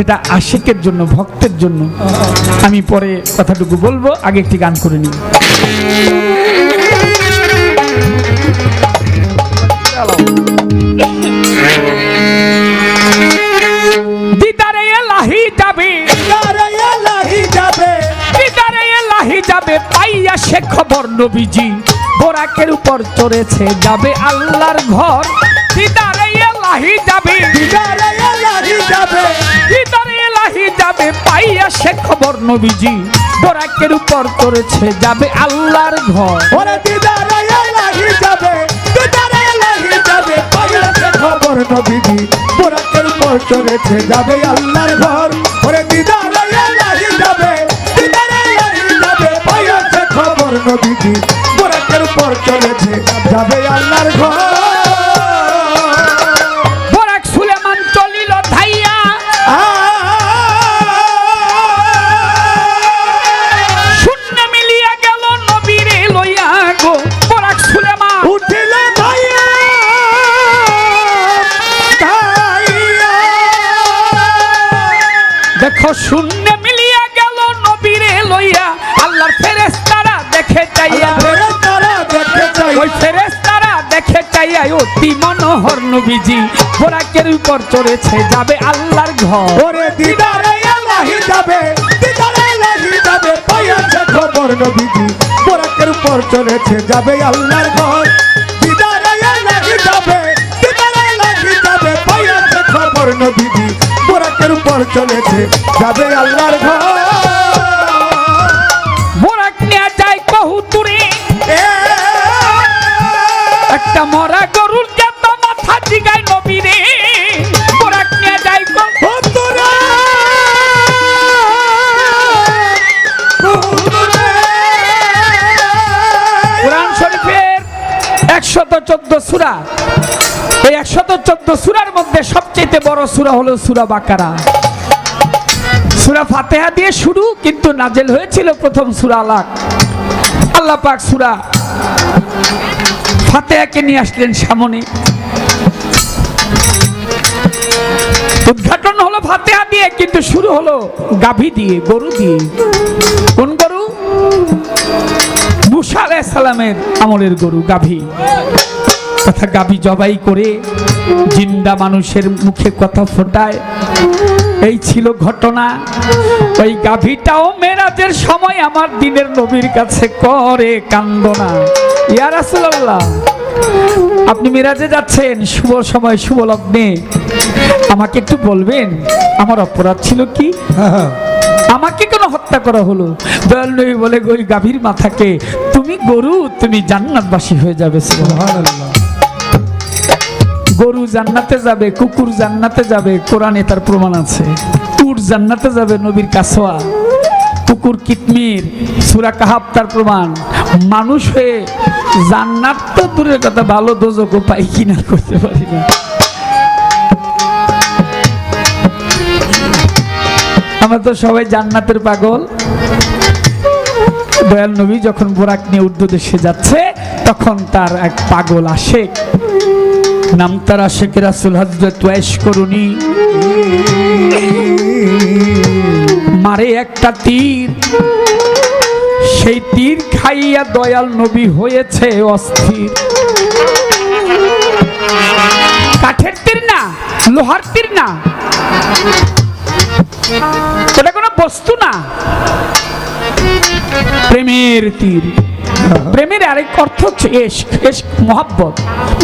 সেটা আশিকের জন্য ভক্তের জন্য। আমি পরে কথাটুকু বলব আগে একটি গান করে নিই। দিদারে এলাহি যাবে। দিদারে এলাহি যাবে। পাইয়া সে খবর নবীজি। বোরাকের উপর চড়েছে যাবে আল্লাহর ঘর। দিদারে এলাহি যাবে। দিদারে যাবে। পাইয়া সে খবর নবীজি। বোরাকের উপর চড়েছে যাবে আল্লাহর ঘর। খবর নবীজি। বোরাকের পর চলেছে যাবে আল্লাহর ঘর। ওরে দিদারে লাহি যাবে দিদারে লাহি যাবে পাইয়াছে খবর নবীজি। বোরাকের পর চলেছে যাবে আল্লাহর ঘর। দেখো শূন্য মিলিয়া গেল নবীরে লইয়া। আল্লাহর ফেরেশতারা দেখে চাইয়া ওই ফেরেশতারা দেখে চাইয়া অতি মনোহর নবীজি বোরাকের উপর চড়েছে যাবে আল্লাহর ঘর। ওরে দিদারে লাহি যাবে দিদারে লাহি যাবে পাইয়াছে খবর নবীজি বোরাকের উপর চলেছে যাবে আল্লাহর ঘর। দিদারে যাবে দিদারে যাবে পাইয়াছে খবর নবীজি। বোরাকের উপর চলেছে যাবে আল্লাহর ঘর। বোরাক নিয়ে যায় কহুতুরে এ একটা মরা গরুর জাত মাথা জিগায় নবীরে। নিয়ে যায় কোরআন শরীফের একশত চোদ্দ সুরা এই একশত চোদ্দ সুরার মধ্যে সবচেয়ে বড় সুরা হলো সুরা বাকারা। সুরা ফাতেহা দিয়ে শুরু, কিন্তু নাজেল হয়েছিল প্রথম সুরা আলাক। আল্লাহ পাক সুরা ফাতেহাকে নিয়ে আসলেন সামনে। উদ্ঘাটন হলো ফাতেহা দিয়ে, কিন্তু শুরু হলো গাভী দিয়ে, গরু দিয়ে। কোন গরু? মুসা আলাইসালামের আমলের গরু, গাভী। তথা গাভী জবাই করে জিন্দা মানুষের মুখে কথা ফোটায়। এই ছিল ঘটনা। ওই গাভীটাও মেরাজের সময় আমার দিনের নবীর কাছে করে কান্দনা। ইয়া রাসূলুল্লাহ আপনি মেরাজে যাচ্ছেন শুভ সময় শুভ লগ্নে। আমাকে একটু বলবেন আমার অপরাধ ছিল কি? আমাকে কেন হত্যা করা হলো? দয়াল নবী বলে ওই গাভীর মাথাকে তুমি গরু তুমি জান্নাতবাসী হয়ে যাবে সুবহানাল্লাহ। গরু জান্নাতে যাবে, কুকুর জান্নাতে যাবে, কোরআনে তার প্রমাণ আছে। উট জান্নাতে যাবে নবীর কাছোয়া কুকুর কিতমির, সুরা কাহাব তার প্রমাণ। মানুষ হয়ে জান্নাত তো দূরের কথা, ভালো দোজকও পাই কিনা করতে পারি না। আমরা তো সবাই জান্নাতের পাগল। দয়াল নবী যখন বোরাক নিয়ে উর্দু দেশে যাচ্ছে, তখন তার এক পাগল আশেক নাম তার আশেক রাসুল হজরত ওয়াইশ করুনি মারে একটা তীর। সেই তীর খাইয়া দয়াল নবী হয়েছে অস্থির। কাঠের তীর না, লোহার তীর না। এটা কোনো বস্তু না। প্রেমের তীর। প্রেমের আরেক অর্থ হচ্ছে এশক এশক মহাব্বত।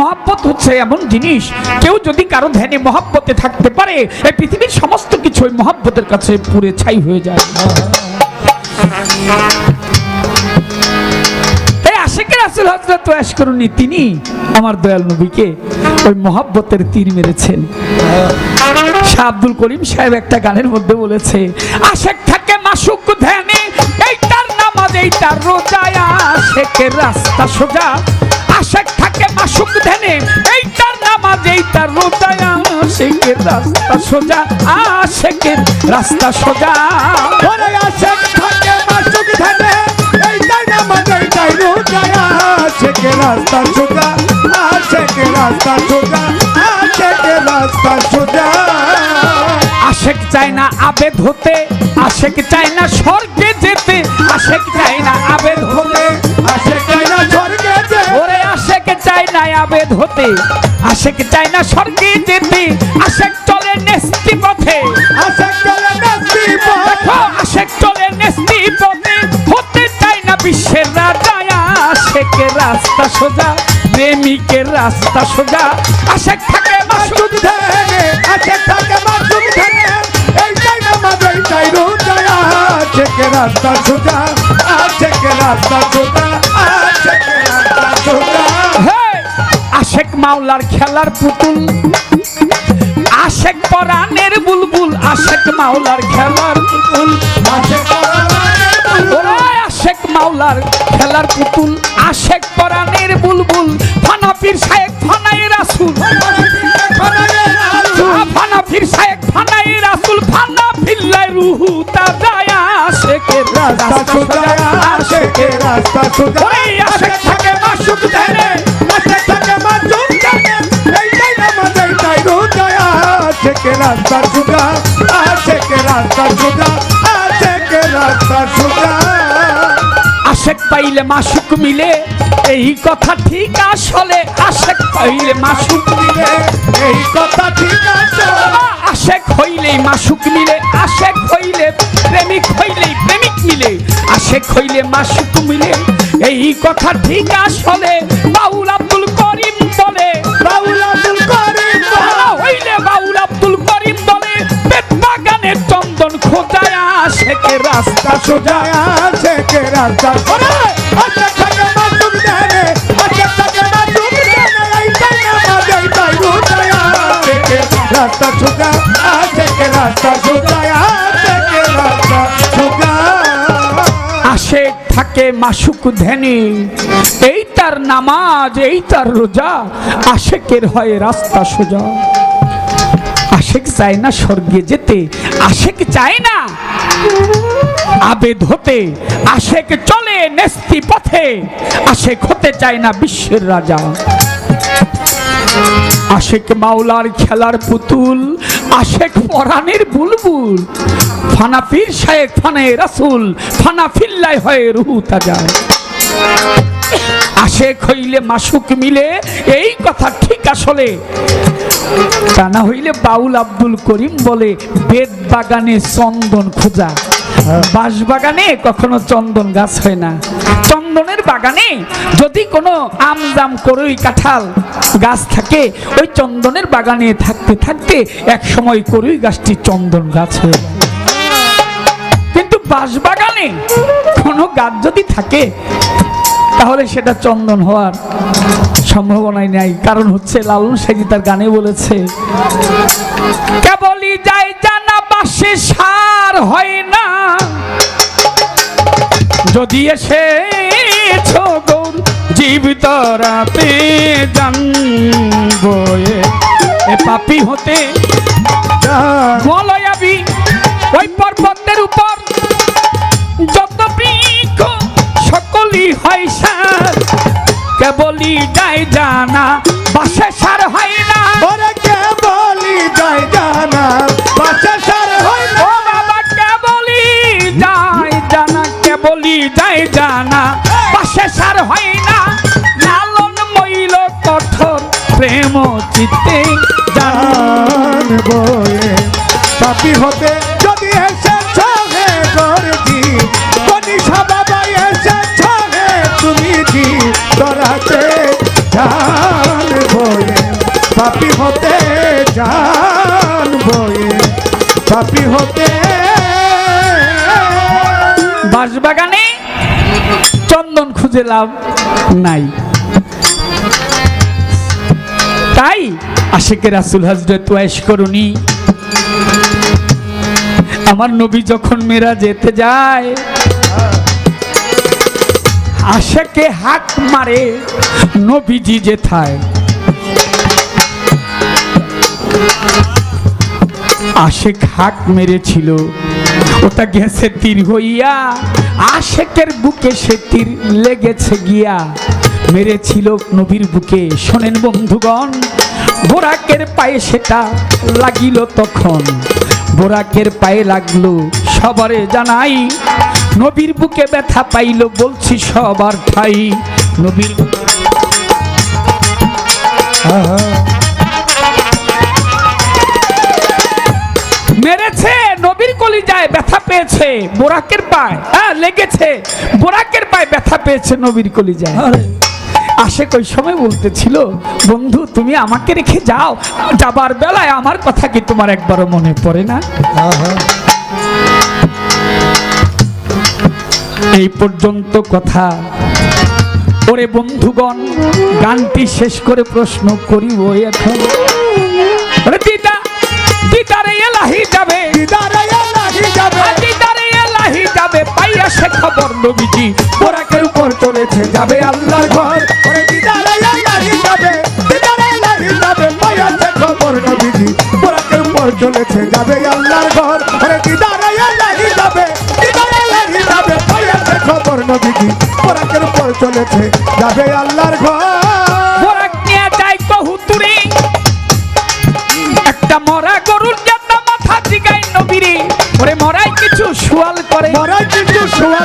মহাব্বত হচ্ছে এমন জিনিস, কেউ যদি কারও ধ্যানে মহাব্বতে থাকতে পারে এই পৃথিবীর সমস্ত কিছু ওই মহাব্বতের কাছে পুরে ছাই হয়ে যায়। তিনি আমার দয়াল নবীকে ওই মহাব্বতের তীর মেরেছেন। শাহ আব্দুল করিম সাহেব একটা গানের মধ্যে বলেছে, আশেক থাকে মাসুক ধ্যানে এইটার নামাজ এইটার রোজায় আশেকের রাস্তা সোজা, আশেক থাকে মাসুক ধ্যানে। এইটার নামাজ, এইটার রোজায় আশেকের রাস্তা সোজা, আশেকের রাস্তা সোজা। ওরে আশেক থাকে মাসুক এইটাই রোজায়া আশেকে রাস্তা সোজা, আশেকে রাস্তা সোজা, আশেকে রাস্তা সোজা। আশেক চায় না আবেদ হতে, আশেক চায় না স্বর্গে যেতে, আশেক চায় না আবেদ আবেদ হতে। আশেক চায় না স্বর্গে যেতে। আশেক চলে নেস্তি পথে। আসে কেনা নসিব দেখো আশেক চলে নেস্তি পথে। হতে চায় না বিশ্বের রাজা। আশেকের রাস্তা সোজা প্রেমিকের রাস্তা সোজা। আশেক থাকে মাসুদ ধরে। আসে থাকে মাসুদ ধরে। এইটাই নামাজ এইটাই রোজা আছে কে রাস্তা সোজা আছে রাস্তা সোজা আছে রাস্তা সোজা! আশেক মাওলার খেলার পুতুল। আশেক পরাণের বুলবুল, আশেক মাওলার খেলার পুতুল। আশেক মাওলার খেলার পুতুল, আশেক পরাণের বুলবুল। ফানাফির শায়েক ফানাই রাসুল। ফানা ফির শায়েক ফানাই রাসুল। ফানা ফিল্লাই রুহু তা যায় আশেকের রাস্তা সোজা আছে কে রাস্তা সোজা। আশেক থাকে মাসুক ধরে আছে কে রাস্তা সোজা আছে কে রাস্তা সোজা আছে কে রাস্তা সোজা। আশেক পাইলে মাসুক মিলে, এই কথা ঠিক আসলে। আশেক পাইলে মাসুক মিলে, এই কথা ঠিক আছে আশেক হইলেই মাসুক মিলে, আশেক হইলে প্রেমিক হইলেই প্রেমিক মিলে। আশেক হইলে মাসুক মিলে, এই কথা ঠিক আসলে। বাউল খোঁজায় আশেকের রাস্তা কে রাস্তা ওরে থাকে থাকে কে সোজা? কে রাস্তা আছে কে রাস্তা সোজা? আশেক থাকে মাসুক ধ্যানে এই তার নামাজ এই তার রোজা। আশেকের হয় রাস্তা সোজা? আশেক চায় না স্বর্গে যেতে, আশেক চায় না। আবেদ হতে, আশেক চলে নেস্তি পথে, আশেক হতে চায় না বিশ্বের রাজা। আশেক মাওলার খেলার পুতুল, আশেক পরাণের বুলবুল। ফানাফির শায়েক ফানে রাসুল ফানাফিল্লাই হয়ে রুহু তাজা। আশেক হইলে মাসুক মিলে এই কথা ঠিক আসলে। তা না হইলে বাউল আব্দুল করিম বলে বেদ বাগানে চন্দন খোঁজা। বাঁশ বাগানে কখনো চন্দন গাছ হয় না। চন্দনের বাগানে যদি কোনো আম জাম করই কাঁঠাল গাছ থাকে ওই চন্দনের বাগানে থাকতে থাকতে এক সময় করই গাছটি চন্দন গাছ হয়ে কিন্তু বাঁশ বাগানে কোনো গাছ যদি থাকে তাহলে সেটা চন্দন হওয়ার সম্ভাবনাই নাই। কারণ হচ্ছে লালন সাইজি তার গানে বলেছে কেবলই যাই জানা বাসে সার হয় না। যদি এসে গৌর জীবিত রাতে জানব এ। পাপি হতে মলয়াবি ওই পর্বতের উপর সকলই হয় সার কেবলই যায় জানা বাসে সার হয় না। ওরে কে বলি যায় জানা বাসা সার হয় না। ও বাবা কেবলই যায় জানা কেবলই যায় জানা বাসে সার হয় না। লালন মইল কঠোর প্রেম চিত্তে জান। জান বয়ে পাপি হতে বাঁশবাগানে চন্দন খুঁজে লাভ নাই। তাই আশেকে রাসুল হজরত ওয়াইশ করুনি আমার নবী যখন মেরা যেতে যায়, আশেকে হাক মারে নবীজি যেথায়। আশেক হাক মেরেছিল। ওটা গেছে তীর হইয়া আশেকের বুকে সে তীর লেগেছে গিয়া। মেরেছিল নবীর বুকে শোনেন বন্ধুগণ বোরাকের পায়ে সেটা লাগিল তখন। বোরাকের পায়ে লাগল সবারে জানাই নবীর বুকে ব্যথা পাইলো বলছি সবার ঠাই নবীর আহা, কলিজায় ব্যথা পেয়েছে বোরাকের পায় হ্যাঁ লেগেছে। বোরাকের পায়ে ব্যথা পেয়েছে নবীর কলিজায়। আসে কই সময় বলতেছিল বন্ধু তুমি আমাকে রেখে যাও। যাবার বেলায় আমার কথা কি তোমার একবারও মনে পড়ে না? এই পর্যন্ত কথা। ওরে বন্ধুগণ গানটি শেষ করে প্রশ্ন করিব এখন। সে খবর নবীজি ওরা কেউ পর চলেছে, যাবে আল্লাহর ঘর। চলেছে, যাবে আল্লাহর ঘর। দিদারে যাবে দিদারে যাবে খবর নবীজি চলেছে, যাবে আল্লাহর ঘর।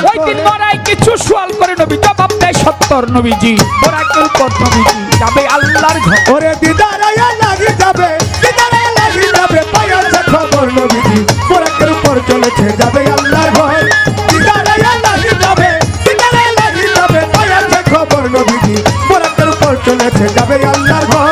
ওই দিন মরাই কিছু ওরে খবর নবীজি। পোরাকের উপর চলেছে, যাবে আল্লাহর ঘর। দিদারে লাগি যাবে, দিদারে লাগি যাবে পায়াছে খবর নবীজি। উপর চলেছে, যাবে আল্লাহর ঘর।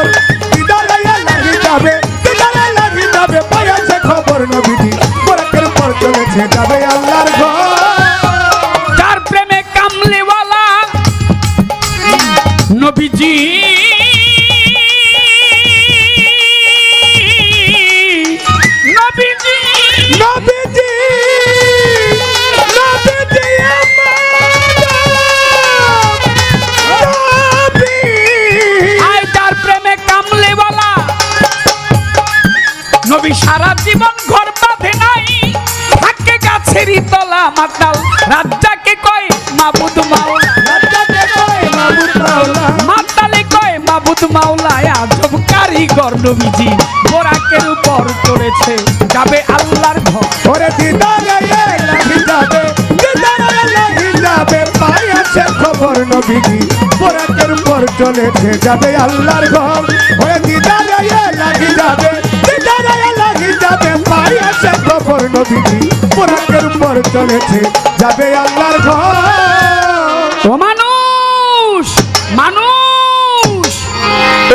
নবী সারা জীবন ঘর বাঁধে নাই। থাকে গাছেরই তলা মাতাল। রাজ্জাকে কয় মাবুদ মাওলা। রাজাকে কয় মাবুদ মাওলা। মাতালে কয় মাবুদ মাওলা আজব কারিগর নবীজি। বোরাকের উপর চড়েছে যাবে আল্লাহর ঘর। ওরে দিদারে লাগি যাবে। দিদারে লাগি যাবে। পাই আছে খবর নবীজি। পোরাকের উপর চলেছে যাবে আল্লাহর ঘর। ওরে দিদারে লাগি যাবে। পাই আছে খবর নবীজি পোরাকের উপর চলেছে। যাবে আল্লাহর ঘর।